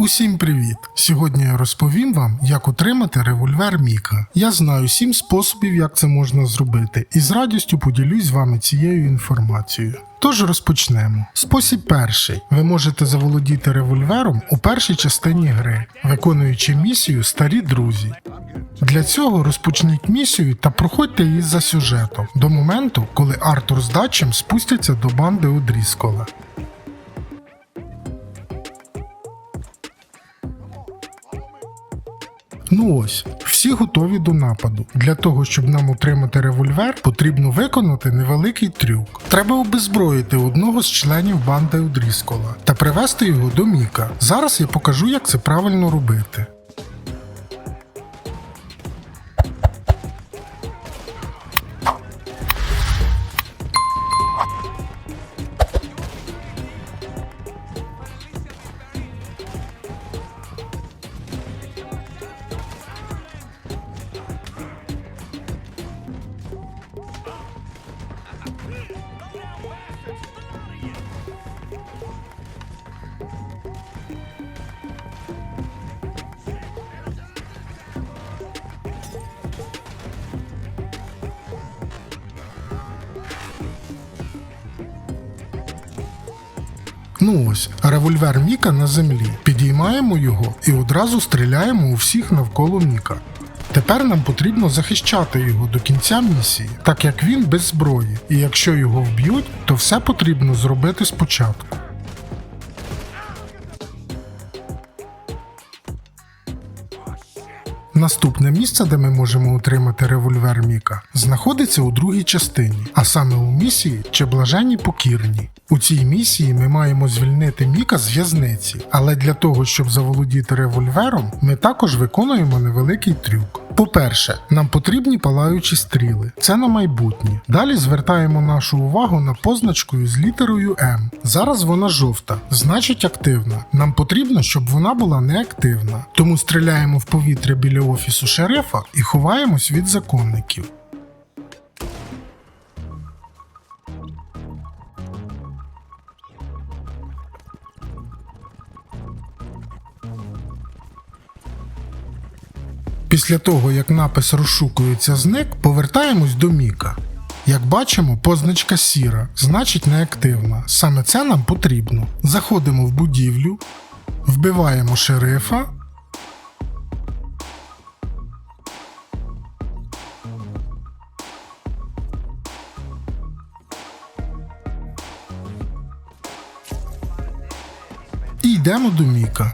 Усім привіт! Сьогодні я розповім вам, як отримати револьвер Міка. Я знаю сім способів, як це можна зробити, і з радістю поділюсь з вами цією інформацією. Тож розпочнемо. Спосіб перший: ви можете заволодіти револьвером у першій частині гри, виконуючи місію Старі друзі. Для цього розпочніть місію та проходьте її за сюжетом до моменту, коли Артур з Датчем спустяться до банди Одріскола. Ну ось, всі готові до нападу. Для того, щоб нам отримати револьвер, потрібно виконати невеликий трюк. Треба обезброїти одного з членів банди Одріскола та привести його до Міка. Зараз я покажу, як це правильно робити. Ну ось, револьвер Міка на землі. Підіймаємо його і одразу стріляємо у всіх навколо Міка. Тепер нам потрібно захищати його до кінця місії, так як він без зброї, і якщо його вб'ють, то все потрібно зробити спочатку. Наступне місце, де ми можемо отримати револьвер Міка, знаходиться у другій частині, а саме у місії чи блаженні покірні. У цій місії ми маємо звільнити Міка з в'язниці, але для того, щоб заволодіти револьвером, ми також виконуємо невеликий трюк. По-перше, нам потрібні палаючі стріли, це на майбутнє. Далі звертаємо нашу увагу на позначкою з літерою М. Зараз вона жовта, значить активна. Нам потрібно, щоб вона була неактивна. Тому стріляємо в повітря біля офісу шерифа і ховаємось від законників. Після того, як напис розшукується зник, повертаємось до Міка. Як бачимо, позначка сіра, значить неактивна. Саме це нам потрібно. Заходимо в будівлю, вбиваємо шерифа. Йдемо до Міка.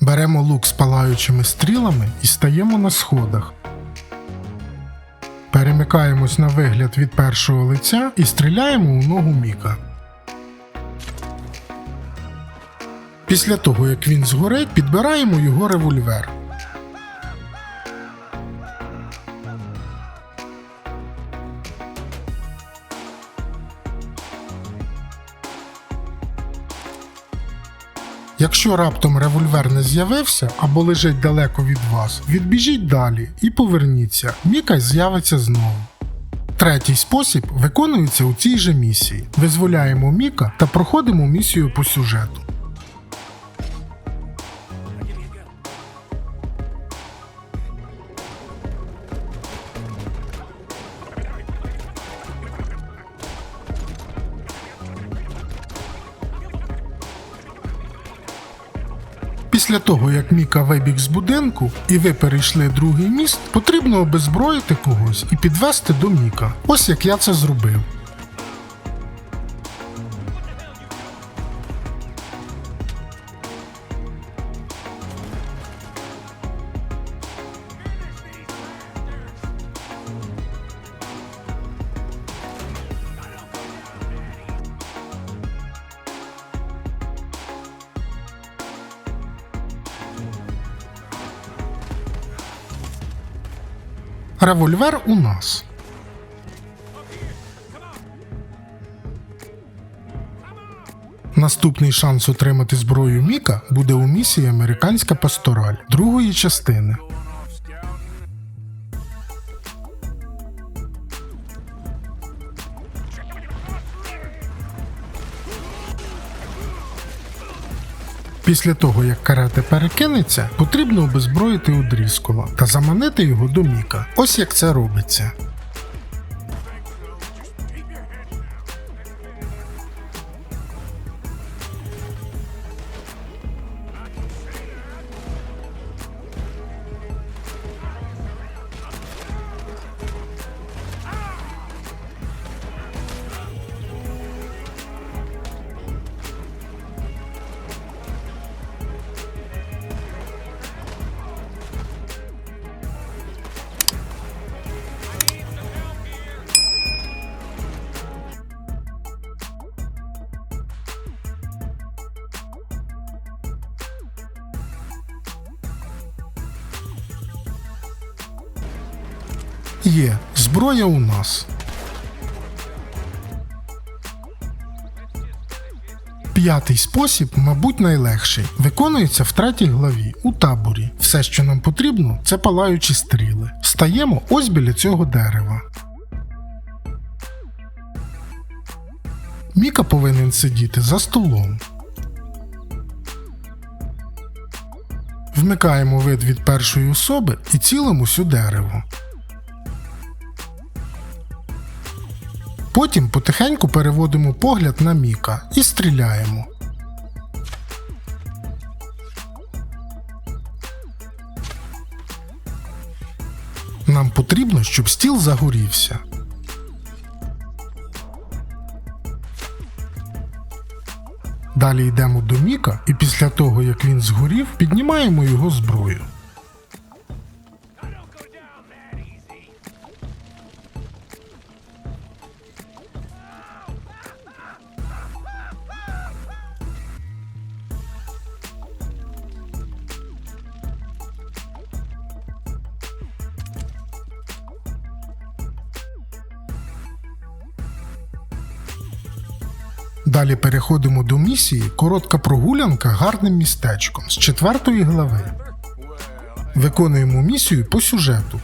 Беремо лук з палаючими стрілами і стаємо на сходах. Перемикаємось на вигляд від першого лиця і стріляємо у ногу Міка. Після того, як він згорить, підбираємо його револьвер. Якщо раптом револьвер не з'явився або лежить далеко від вас, відбіжіть далі і поверніться, Міка з'явиться знову. Третій спосіб виконується у цій же місії. Визволяємо Міка та проходимо місію по сюжету. Після того, як Міка вибіг з будинку і ви перейшли другий міст, потрібно обезброїти когось і підвести до Міка. Ось як я це зробив. Револьвер у нас. Наступний шанс отримати зброю Міка буде у місії Американська пастораль другої частини. Після того, як карате перекинеться, потрібно обезброїти одрізкова та заманити його до Міка. Ось як це робиться. Є, зброя у нас. П'ятий спосіб, мабуть, найлегший. Виконується в третій главі у таборі. Все, що нам потрібно, це палаючі стріли. Стаємо ось біля цього дерева. Міка повинен сидіти за столом. Вмикаємо вид від першої особи і цілимось у дерево. Потім потихеньку переводимо погляд на Міка і стріляємо. Нам потрібно, щоб стіл загорівся. Далі йдемо до Міка і після того, як він згорів, піднімаємо його зброю. Далі переходимо до місії Коротка прогулянка гарним містечком з четвертої глави. Виконуємо місію по сюжету.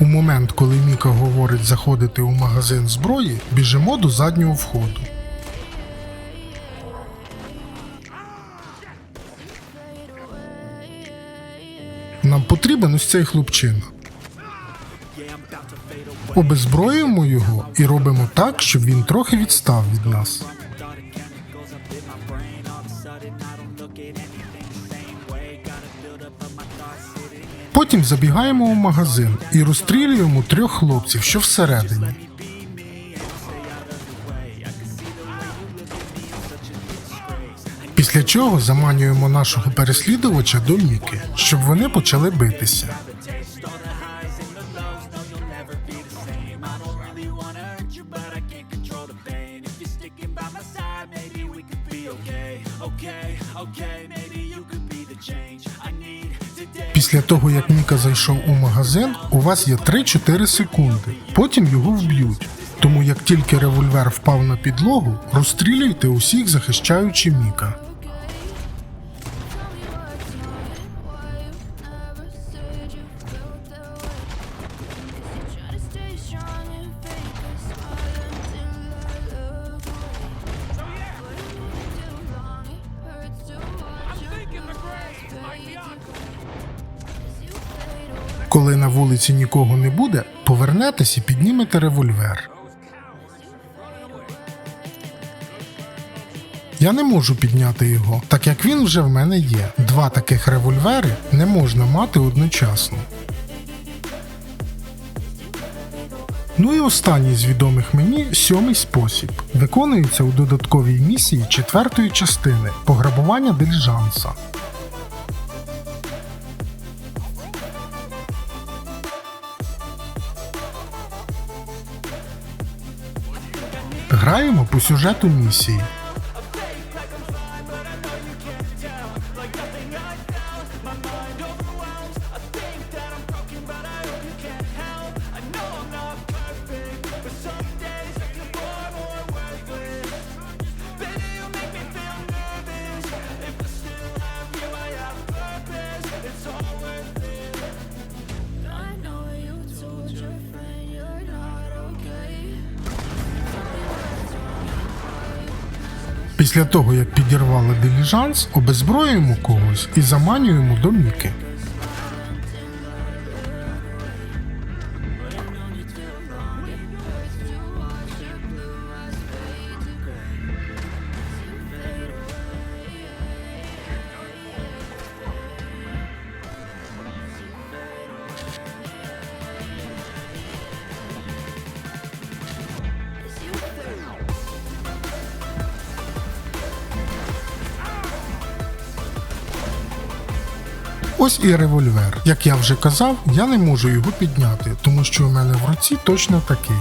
У момент, коли Міка говорить заходити у магазин зброї, біжимо до заднього входу. Нам потрібен ось цей хлопчина. Обезброюємо його і робимо так, щоб він трохи відстав від нас. Потім забігаємо у магазин і розстрілюємо трьох хлопців, що всередині. Після чого заманюємо нашого переслідувача до Міки, щоб вони почали битися. Після того, як Міка зайшов у магазин, у вас є 3-4 секунди. Потім його вб'ють. Тому як тільки револьвер впав на підлогу, розстрілюйте усіх, захищаючи Міка. Коли на вулиці нікого не буде, повернетесь і піднімете револьвер. Я не можу підняти його, так як він вже в мене є. Два таких револьвери не можна мати одночасно. Ну і останній з відомих мені сьомий спосіб. Виконується у додатковій місії четвертої частини пограбування дильжанса. Граємо по сюжету місії. Після того, як підірвали диліжанс, обезброюємо когось і заманюємо до Міки. Ось і револьвер. Як я вже казав, я не можу його підняти, тому що у мене в руці точно такий.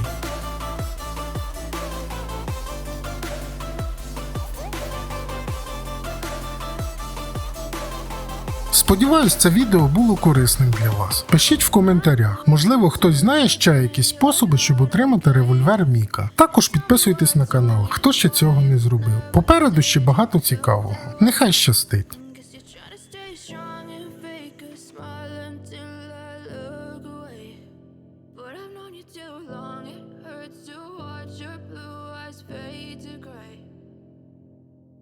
Сподіваюсь, це відео було корисним для вас. Пишіть в коментарях, можливо, хтось знає ще якісь способи, щоб отримати револьвер Міка. Також підписуйтесь на канал, хто ще цього не зробив. Попереду ще багато цікавого. Нехай щастить!